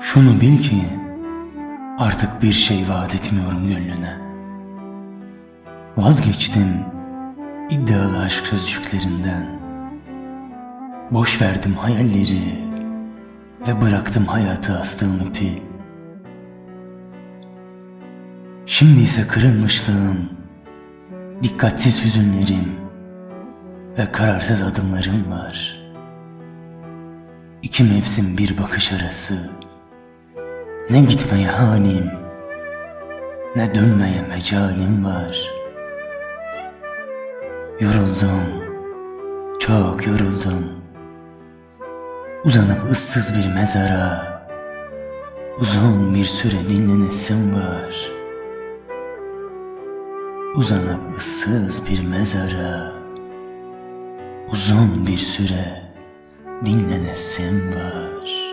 Şunu bil ki artık bir şey vaat etmiyorum gönlüne. Vazgeçtim iddialı aşk sözcüklerinden. Boş verdim hayalleri ve bıraktım hayatı astığım ipi. Şimdi ise kırılmışlığım, dikkatsiz hüzünlerim ve kararsız adımlarım var. İki mevsim bir bakış arası. Ne gitmeye halim, ne dönmeye mecalim var. Yoruldum, çok yoruldum. Uzanıp ıssız bir mezara, uzun bir süre dinlenesim var. Uzanıp ıssız bir mezara, uzun bir süre dinlenesim var.